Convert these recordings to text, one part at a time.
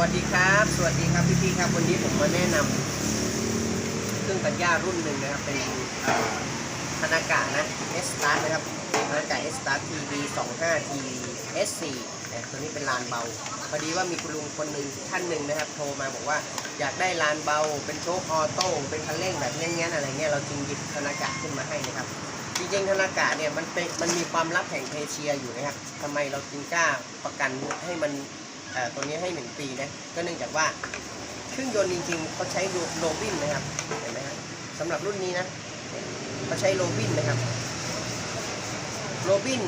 วัสดีครับ สวัสดีครับพี่ๆครับ วันนี้ผมมาแนะนำเครื่องตัดหญ้ารุ่นหนึ่งนะครับ เป็นธนากะนะ S Start นะครับธนากะ S Start TB 25 T S4 นะตัวนี้เป็นลานเบา พอดีว่ามีคุณลุงคนหนึ่งท่านหนึ่งนะครับ โทรมาบอกว่าอยากได้ลานเบา เป็นโชคออโต้ เป็นคันเร่งแบบเงี้ยๆอะไรเงี้ย เราจึงหยิบธนากะขึ้นมาให้นะครับ จริงๆธนากะเนี่ยมันเป็นมันมีความลับแห่งเอเชียอยู่นะครับทำไมเราจึงกล้าประกันให้มัน ตัวนี้ให้หนึ่งปีนะก็เนื่องจากว่าเครื่องยนต์จริงๆเขาใช้โรบินนะครับเห็นไหมครับสำหรับรุ่นนี้นะเขาใช้โรบินนะครับโรบิน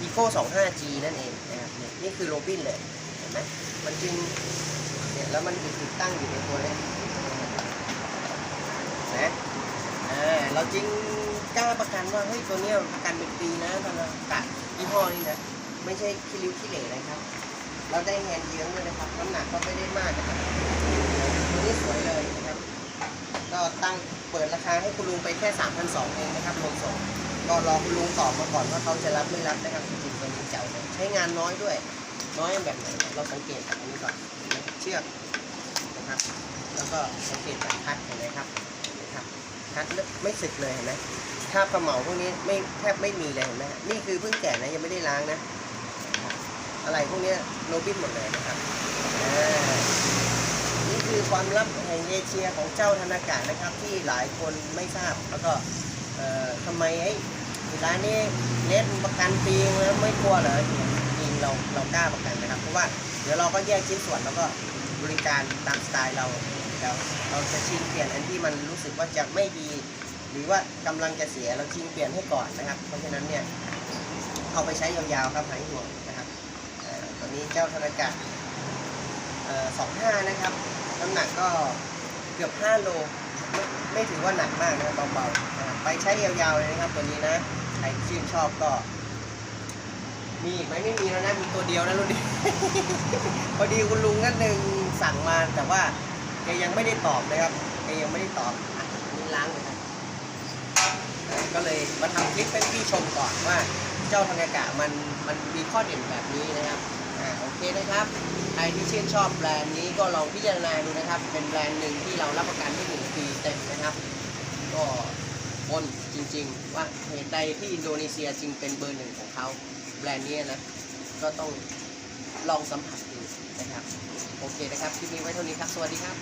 อีโก้ 25G นั่นเองนะครับนี่คือโรบินเลยเห็นไหมมันจึงเนี่ยแล้วมันติดตั้งอยู่ในตัวเนี้นะเราจึงกล้าประกันว่าเฮ้ยตัวเนี้ยประกันเป็นปีนะธนากะยี่ห้อนี้นะ ไม่ใช่คิริวคิเหล่นะครับ เราได้แฮนด์เยื้องด้วยนะครับ น้ำหนักก็ไม่ได้มากนะครับตัวนี้สวยเลยนะครับ ก็ตั้งเปิดราคาให้คุณลุงไปแค่ 3,200เองนะครับรวมส่งก็รอคุณลุงตอบมาก่อนว่าเขาจะรับไม่รับนะครับจริงๆตัวนี้เจ๋วเลยใช้งานน้อยด้วย น้อยแบบไหนเราสังเกตจากอันนี้ก่อนเชือกนะครับ แล้วก็สังเกตจากคัดเห็นไหมครับนะครับคัดไม่สึกเลยเห็นไหมคราบกระเหมาพวกนี้ไม่แทบไม่มีเลยเห็นไหมนี่คือเพิ่งแกะนะยังไม่ได้ล้างนะ อะไรพวกนี้โรบินหมดเลยนะครับนี่คือความลับแห่งเอเชียของเจ้าธนากะนะครับ ที่หลายคนไม่ทราบแล้วก็ทำไมไอ้ร้านนี้เน็ตประกันปีงแล้วไม่กลัวเหรอจริงเราเรากล้าประกันนะครับ เพราะว่าเดี๋ยวเราก็แยกชิ้นส่วนแล้วก็บริการตามสไตล์เราแล้วเราจะชิงเปลี่ยนอันที่มันรู้สึกว่าจะไม่ดี หรือว่ากำลังจะเสียเราชิงเปลี่ยนให้ก่อนนะครับ เพราะฉะนั้นเนี่ยเอาไปใช้ยาวๆครับหายห่วงนะครับ นี้เจ้าธนากะสองห้านะครับ น้ำหนักก็เกือบ 5 โลไม่ไม่ถือว่าหนักมากนะเบาๆนะไปใช้ยาวๆเลยนะครับ ตัวนี้นะ ใครชื่นชอบก็ มีอีกไหมไม่มีแล้วนะ มีตัวเดียวนะรุ่นนี้ พอดีคุณลุงนั่นหนึ่งสั่งมาแต่ว่าแกยังไม่ได้ตอบนะครับแกยังไม่ได้ตอบอะนี่ล้างเลยครับก็เลยมาทำคลิปให้พี่ชมก่อนว่า เจ้าธนากะมันมันมีข้อเด่นแบบนี้นะครับ นะครับ ใครที่ชื่นชอบแบรนด์นี้ก็ลองพิจารณาดูนะครับ เป็นแบรนด์หนึ่งที่เรารับประกันได้หนึ่งปีเต็มนะครับ ก็บนจริง ๆ ว่าเหตุใดที่อินโดนีเซียจึงเป็นเบอร์หนึ่งของเขาแบรนด์นี้นะ ก็ต้องลองสัมผัสดูนะครับ โอเคนะครับ คลิปนี้ไว้เท่านี้ครับ สวัสดีครับ